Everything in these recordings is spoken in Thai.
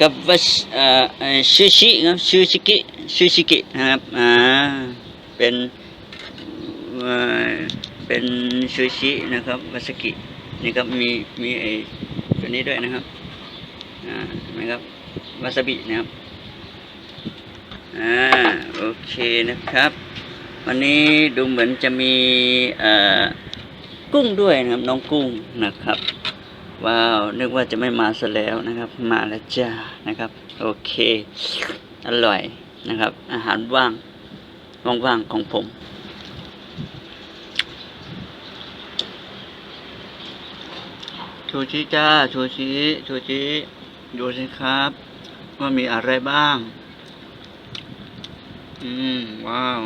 กับวัชชูชิครับชูชิกิชูชิกินะครับอ่าเป็นเป็นชูชินะครับวาซากินี่ครับมีมีไอตัวนี้ด้วยนะครับอ่าเห็นไหมครับวาซาบินะครับอ่าโอเคนะครับ วันนี้ดูเหมือนจะมีเอ่อกุ้งด้วยนะครับน้องกุ้งนะครับ ว้าว นึกว่าจะไม่มาซะแล้วนะครับ มาแล้วจ้านะครับ โอเค อร่อยนะครับ อาหารว่าง ว่างๆของผม ชูชิจ้า ชูชิ ชูชิดูสิครับ ว่ามีอะไรบ้าง อืม ว้าว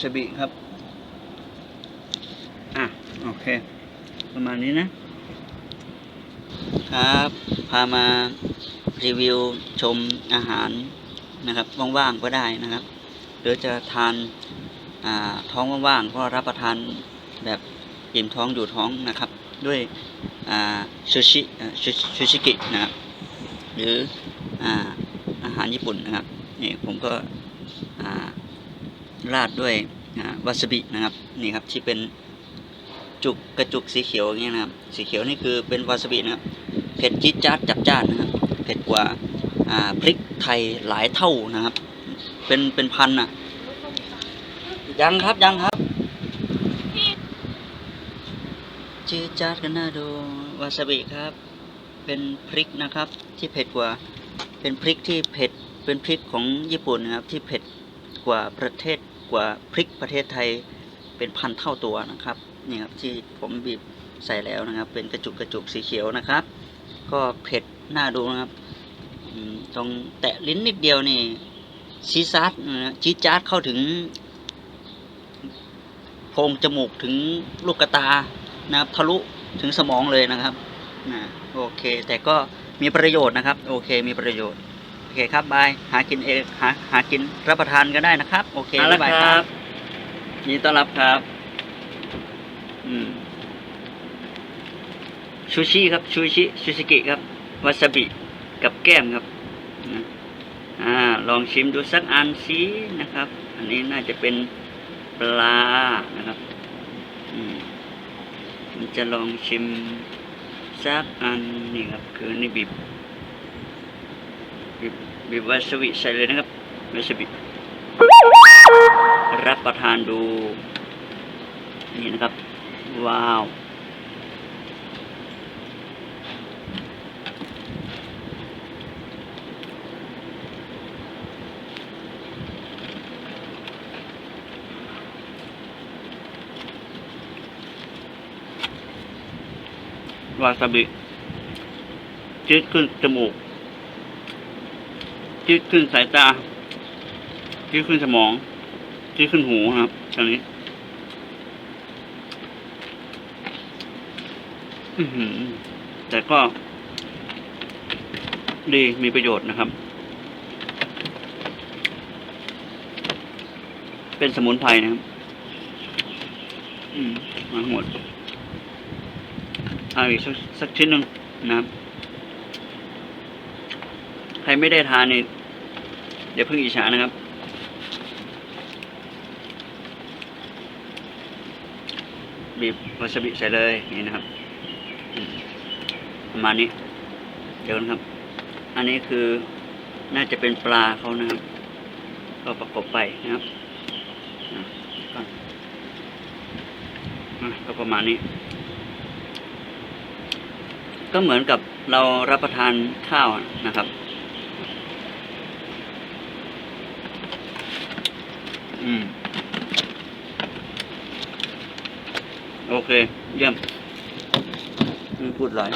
ซาบิครับ อะ โอเค ประมาณนี้นะ ครับ พามารีวิวชมอาหารนะครับ ว่างๆก็ได้นะครับ หรือจะทานาท้องว่างๆก็รับประทานแบบอิ่มท้องอยู่ท้องนะครับ ด้วยซูชิอ่าชูชิกินะครับ หรืออาอาหารญี่ปุ่นนะครับนี่ผมก็อ่า ราดด้วยวาซาบินะครับนี่ครับที่เป็นจุกกระจุกสีเขียวอย่างเงี้ยนะครับ สีเขียวนี่คือเป็นวาซาบินะครับเผ็ดจี๊ดจ๊าดจัดจ้านนะครับเผ็ดกว่าพริกไทยหลายเท่านะครับ เป็นเป็นพันอะยังครับยังครับจี๊ดจ๊าดกันน่าดูวาซาบิครับ เป็นพริกนะครับที่เผ็ดกว่าเป็นพริกที่เผ็ดเป็นพริกของญี่ปุ่นนะครับที่เผ็ดกว่าประเทศ กว่าพริกประเทศไทยเป็นพันเท่าตัวนะครับนี่ครับที่ผมบีบใส่แล้วนะครับ เป็นกระจุกกระจุกสีเขียวนะครับ ก็เผ็ดน่าดูนะครับตรงแตะลิ้นนิดเดียวนี่ซีซาร์จี๊ดจ๊าดเข้าถึงโพรงจมูกถึงลูกกระตานะครับทะลุถึงสมองเลยนะครับนะโอเค แต่ก็มีประโยชน์นะครับ โอเค มีประโยชน์ เคครับบาย หากินเองหาหากินรับประทานก็ได้นะครับ โอเคเอาละบ๊ายบายคครัรับบยินดีต้อนรับครับ อืมชูชิครับชูชิชูชิกิครับวาซาบิกับแก้มครับนะอ่าลองชิมดูสักอันสินะครับ อันนี้น่าจะเป็นปลานะครับอืมผมจะลองชิมสักอันนี่ครับ คือนี่บีบ บีบบีบวาซาบิใส่เลยนะครับวาซาบิรับประทานดู นี่นะครับ ว้าววาซาบิจืดขึ้นจมูก ยืดขึ้นสายตายืดขึ้นสมองยืดขึ้นหูครับตอนนี้แต่ก็ ดีมีประโยชน์นะครับ เป็นสมุนไพรนะครับ อืมมาหมดเอาอีกสักสักชิ้นหนึ่งนะครับ ใครไม่ได้ทานนี่ เดี๋ยวเพิ่งอิจฉานะครับ บีบวาซาบิใส่เลยนี่นะครับ ประมาณนี้ เดี๋ยวนะครับ อันนี้คือน่าจะเป็นปลาเขานะครับ ก็ประกบไปนะครับก่อนะก็ประมาณนี้ ก็เหมือนกับเรารับประทานข้าวนะครับ อืม โอเค เยี่ยมไม่พูดหลาย